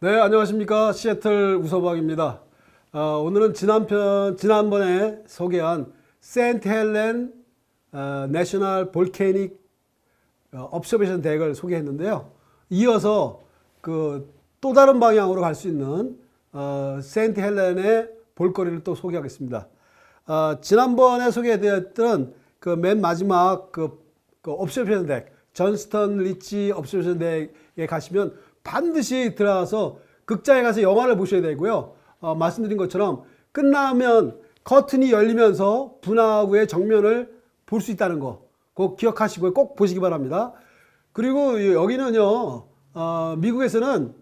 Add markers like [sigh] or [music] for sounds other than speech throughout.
네, 안녕하십니까. 시애틀 우서방입니다. 어, 오늘은 지난편, 지난번에 소개한 센트 헬렌 어, 내셔널 볼케닉 어, observation 덱을 소개했는데요. 이어서 그 또 다른 방향으로 갈 수 있는 어, 센트 헬렌의 볼거리를 또 소개하겠습니다. 어, 지난번에 소개해드렸던 그 맨 마지막 그, 그 observation 덱, 전스턴 리치 observation 덱에 가시면 반드시 들어가서 극장에 가서 영화를 보셔야 되고요. 어, 말씀드린 것처럼 끝나면 커튼이 열리면서 분화구의 정면을 볼 수 있다는 거 꼭 기억하시고 꼭 보시기 바랍니다. 그리고 여기는요, 어, 미국에서는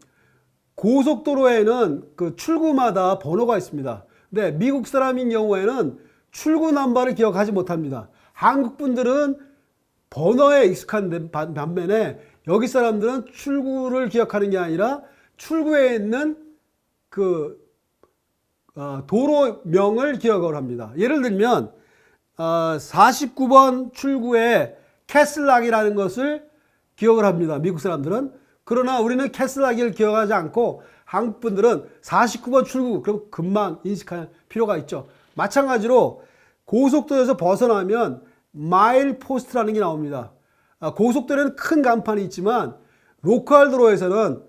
고속도로에는 그 출구마다 번호가 있습니다. 근데 미국 사람인 경우에는 출구 넘버를 기억하지 못합니다. 한국 분들은 번호에 익숙한 반- 반면에 여기 사람들은 출구를 기억하는 게 아니라 출구에 있는 그 어, 도로명을 기억을 합니다. 예를 들면 어, 49번 출구에 캐슬락이라는 것을 기억을 합니다. 미국 사람들은 그러나 우리는 캐슬락을 기억하지 않고 한국 분들은 49번 출구 그럼 금방 인식할 필요가 있죠. 마찬가지로 고속도로에서 벗어나면 마일 포스트라는 게 나옵니다. 아, 고속도로에는 큰 간판이 있지만 로컬 도로에서는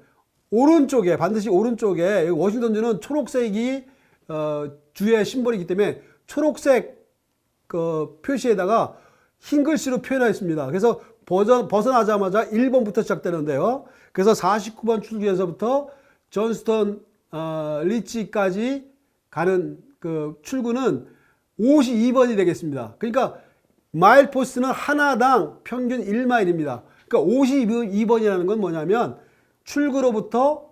오른쪽에 반드시 오른쪽에 워싱턴주는 초록색이 어, 주의 심벌이기 때문에 초록색 그 표시에다가 흰 글씨로 표현하였습니다. 그래서 벗어, 벗어나자마자 1번부터 시작되는데요. 그래서 49번 출구에서부터 존스턴 어, 리치까지 가는 그 출구는 52번이 되겠습니다. 그러니까 마일 포스트는 하나당 평균 1마일입니다. 그러니까 52번이라는 건 뭐냐면 출구로부터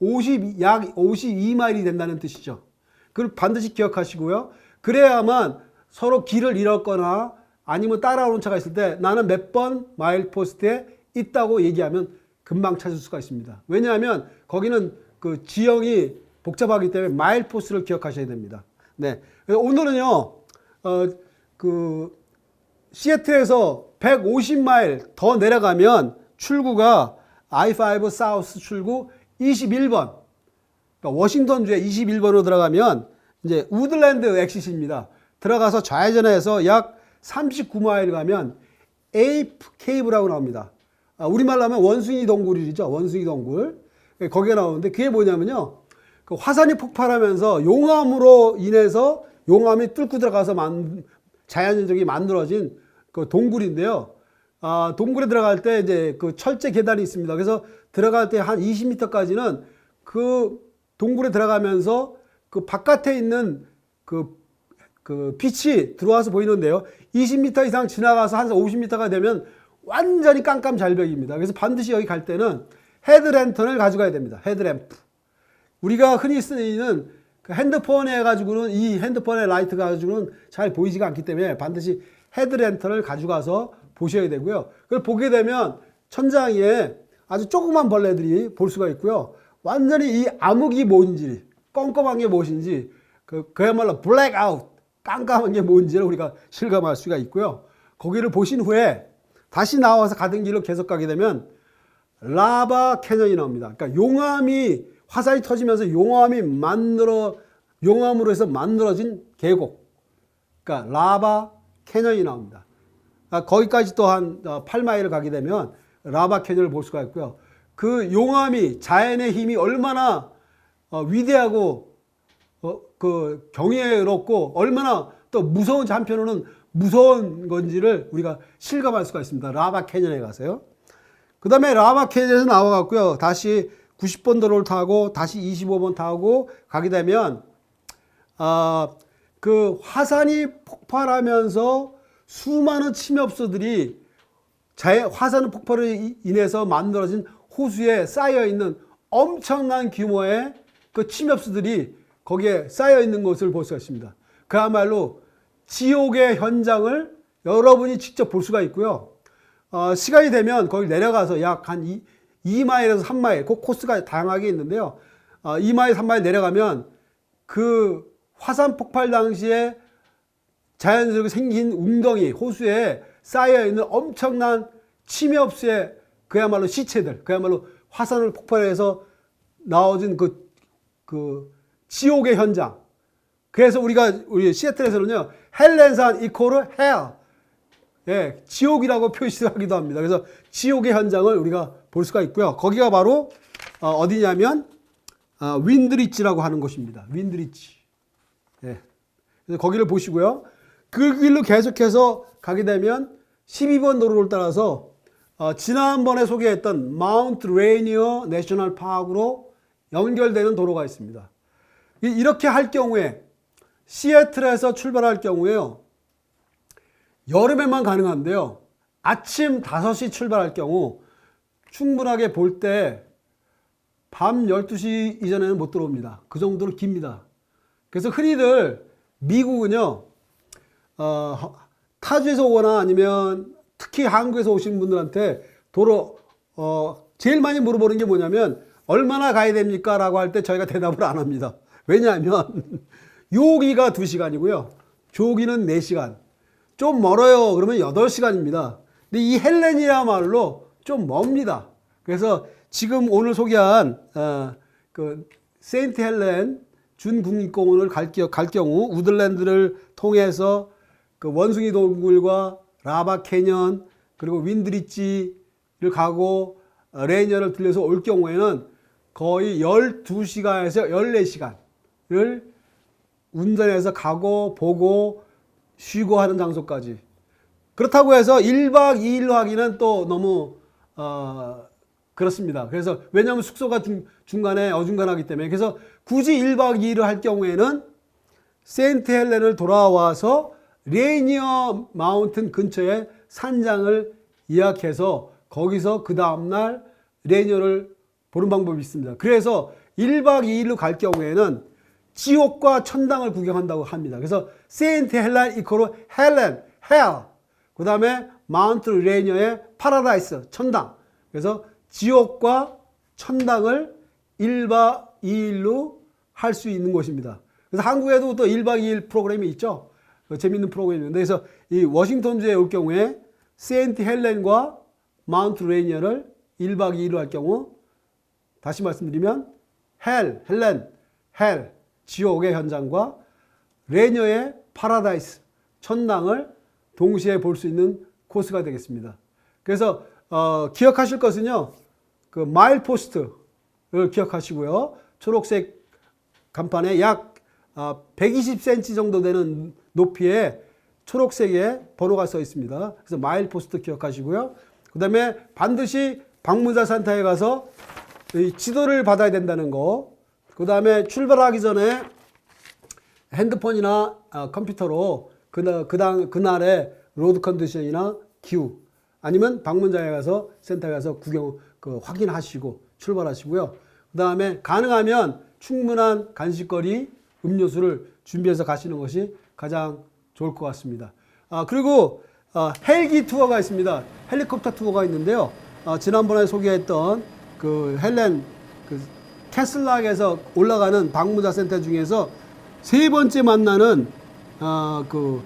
50, 약 52마일이 된다는 뜻이죠. 그걸 반드시 기억하시고요. 그래야만 서로 길을 잃었거나 아니면 따라오는 차가 있을 때 나는 몇 번 마일 포스트에 있다고 얘기하면 금방 찾을 수가 있습니다. 왜냐하면 거기는 그 지형이 복잡하기 때문에 마일 포스트를 기억하셔야 됩니다. 네. 오늘은요, 어, 그, 시애틀에서 150마일 더 내려가면 출구가 I5 사우스 출구 21번. 그러니까 워싱턴주에 21번으로 들어가면 이제 우드랜드 엑시스입니다. 들어가서 좌회전해서 약 39마일 가면 에이프 케이브라고 나옵니다. 아, 우리말로 하면 원숭이 동굴이죠. 원숭이 동굴. 거기에 나오는데 그게 뭐냐면요. 그 화산이 폭발하면서 용암으로 인해서 용암이 뚫고 들어가서 만, 자연적이 만들어진 그 동굴인데요. 아, 동굴에 들어갈 때 이제 그 철제 계단이 있습니다. 그래서 들어갈 때 한 20m까지는 그 동굴에 들어가면서 그 바깥에 있는 그, 그 빛이 들어와서 보이는데요. 20m 이상 지나가서 한 50m가 되면 완전히 깜깜잘벽입니다. 그래서 반드시 여기 갈 때는 헤드랜턴을 가져가야 됩니다. 헤드램프. 우리가 흔히 쓰는 그 핸드폰에 가지고는 이 핸드폰의 라이트 가지고는 잘 보이지가 않기 때문에 반드시 헤드랜턴을 가져가서 보셔야 되고요. 그걸 보게 되면 천장에 아주 조그만 벌레들이 볼 수가 있고요. 완전히 이 암흑이 뭔지, 껌껌한 게 무엇인지, 그, 그야말로 블랙아웃, 깜깜한 게 뭔지를 우리가 실감할 수가 있고요. 거기를 보신 후에 다시 나와서 가던 길로 계속 가게 되면 라바 캐년이 나옵니다. 그러니까 용암이 화산이 터지면서 용암이 만들어 용암으로 해서 만들어진 계곡. 그러니까 라바 캐년이 나옵니다. 아, 거기까지 또 한 8마일을 가게 되면 라바 캐년을 볼 수가 있고요. 그 용암이 자연의 힘이 얼마나 어, 위대하고 어, 그 경이롭고 얼마나 또 무서운지 한편으로는 무서운 건지를 우리가 실감할 수가 있습니다. 라바 캐년에 가서요. 그 다음에 라바 캐년에서 나와갖고요. 다시 90번 도로를 타고 다시 25번 타고 가게 되면 아, 그 화산이 폭발하면서 수많은 침엽소들이 자연 화산 폭발로 인해서 만들어진 호수에 쌓여 있는 엄청난 규모의 그 침엽수들이 거기에 쌓여 있는 것을 볼 수가 있습니다. 그야말로 지옥의 현장을 여러분이 직접 볼 수가 있고요. 어, 시간이 되면 거기 내려가서 약 한 2마일에서 3마일, 그 코스가 다양하게 있는데요. 어, 2마일, 3마일 내려가면 그 화산 폭발 당시에 자연스럽게 생긴 웅덩이, 호수에 쌓여있는 엄청난 침엽수의 그야말로 시체들, 그야말로 화산을 폭발해서 나오진 그, 그 지옥의 현장. 그래서 우리가 우리 시애틀에서는요 헬렌산 이코르 헬, 예, 지옥이라고 [laughs] 표시하기도 합니다. 그래서 지옥의 현장을 우리가 볼 수가 있고요. 거기가 바로 어, 디냐면 어, 윈드리치라고 하는 곳입니다. 윈드리치. 예. 그래서 거기를 보시고요. 그 길로 계속해서 가게 되면 12번 도로를 따라서 어, 지난번에 소개했던 마운트 레이니어 내셔널 파크로 연결되는 도로가 있습니다. 이- 이렇게 할 경우에 시애틀에서 출발할 경우에요. 여름에만 가능한데요. 아침 5시 출발할 경우 충분하게 볼 때 밤 12시 이전에는 못 들어옵니다. 그 정도로 깁니다. 그래서 흔히들 미국은요, 어, 타주에서 오거나 아니면 특히 한국에서 오신 분들한테 도로, 어, 제일 많이 물어보는 게 뭐냐면 얼마나 가야 됩니까? 라고 할 때 저희가 대답을 안 합니다. 왜냐하면 [laughs] 여기가 2시간이고요. 조기는 4시간. 좀 멀어요. 그러면 8시간입니다. 근데 이 헬렌이야말로 좀 멉니다. 그래서 지금 오늘 소개한 어, 그 세인트 헬렌 준국립공원을 갈, 겨- 갈 경우 우들랜드를 통해서 그 원숭이 동굴과 라바 캐년 그리고 윈드리치를 가고 어, 레이니어를 들려서 올 경우에는 거의 12시간에서 14시간을 운전해서 가고 보고 쉬고 하는 장소까지. 그렇다고 해서 1박 2일로 하기는 또 너무 어, 그렇습니다. 그래서 왜냐하면 숙소가 중, 중간에 어중간하기 때문에 그래서 굳이 1박 2일을 할 경우에는 세인트 헬렌을 돌아와서 레이니어 마운틴 근처에 산장을 예약해서 거기서 그 다음날 레이니어를 보는 방법이 있습니다. 그래서 1박 2일로 갈 경우에는 지옥과 천당을 구경한다고 합니다. 그래서 세인트 헬렌 이코로 헬렌, 헬. 그 다음에 마운트 레이니어의 파라다이스, 천당. 그래서 지옥과 천당을 1박 2일로 할 수 있는 곳입니다. 그래서 한국에도 또 1박 2일 프로그램이 있죠. 그 재밌는 프로그램인데 그래서 이 워싱턴주에 올 경우에 세인트 헬렌과 마운트 레이니어를 1박 2일로 할 경우 다시 말씀드리면 헬, 헬렌, 헬, 지옥의 현장과 레니어의 파라다이스, 천당을 동시에 볼 수 있는 코스가 되겠습니다. 그래서 어, 기억하실 것은요, 그 마일 포스트를 기억하시고요. 초록색 간판에 약 120cm 정도 되는 높이에 초록색에 번호가 써 있습니다. 그래서 마일 포스트 기억하시고요. 그 다음에 반드시 방문자 센터에 가서 이 지도를 받아야 된다는 거. 그 다음에 출발하기 전에 핸드폰이나 아, 컴퓨터로 그날, 그당, 그날의 로드 컨디션이나 기후 아니면 방문자에 가서 센터에 가서 구경 그 확인하시고 출발하시고요. 그 다음에 가능하면 충분한 간식거리, 음료수를 준비해서 가시는 것이 가장 좋을 것 같습니다. 아, 그리고 아, 헬기 투어가 있습니다. 헬리콥터 투어가 있는데요. 아, 지난번에 소개했던 그 헬렌 그 캐슬락에서 올라가는 방문자 센터 중에서 세 번째 만나는 아, 그,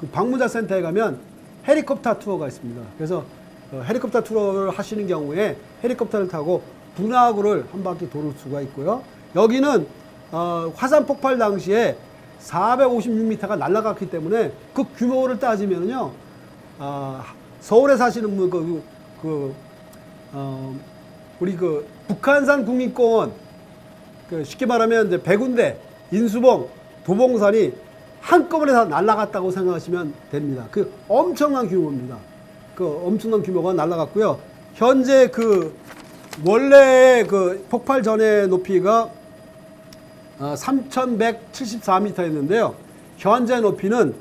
그 방문자 센터에 가면 헬리콥터 투어가 있습니다. 그래서 어, 헬리콥터 투어를 하시는 경우에 헬리콥터를 타고 분화구를 한 바퀴 도를 수가 있고요. 여기는 어, 화산 폭발 당시에 456m가 날아갔기 때문에 그 규모를 따지면요, 아, 서울에 사시는 분, 그, 그, 어, 우리 그 북한산 국립공원, 그 쉽게 말하면 이제 백운대, 인수봉, 도봉산이 한꺼번에 다 날아갔다고 생각하시면 됩니다. 그 엄청난 규모입니다. 그 엄청난 규모가 날아갔고요. 현재 그 원래 그 폭발 전의 높이가 어, 3,174m였는데요. 현재 높이는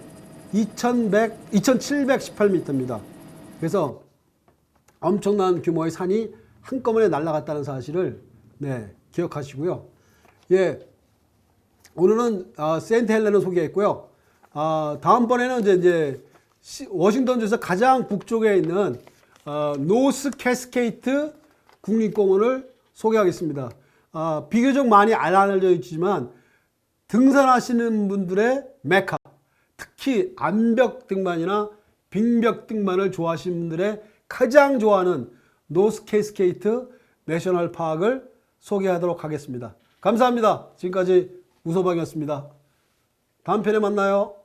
2,100, 2,718m입니다. 그래서 엄청난 규모의 산이 한꺼번에 날아갔다는 사실을 네, 기억하시고요. 예, 오늘은 아, 세인트 헬렌을 소개했고요. 아, 다음번에는 이제, 이제 시- 워싱턴주에서 가장 북쪽에 있는 어, 노스 캐스케이트 국립공원을 소개하겠습니다. 아, 비교적 많이 안 알려져 있지만 등산하시는 분들의 메카, 특히 암벽 등반이나 빙벽 등반을 좋아하시는 분들의 가장 좋아하는 노스 캐스케이트 내셔널 파크를 소개하도록 하겠습니다. 감사합니다. 지금까지 우소방이었습니다. 다음 편에 만나요.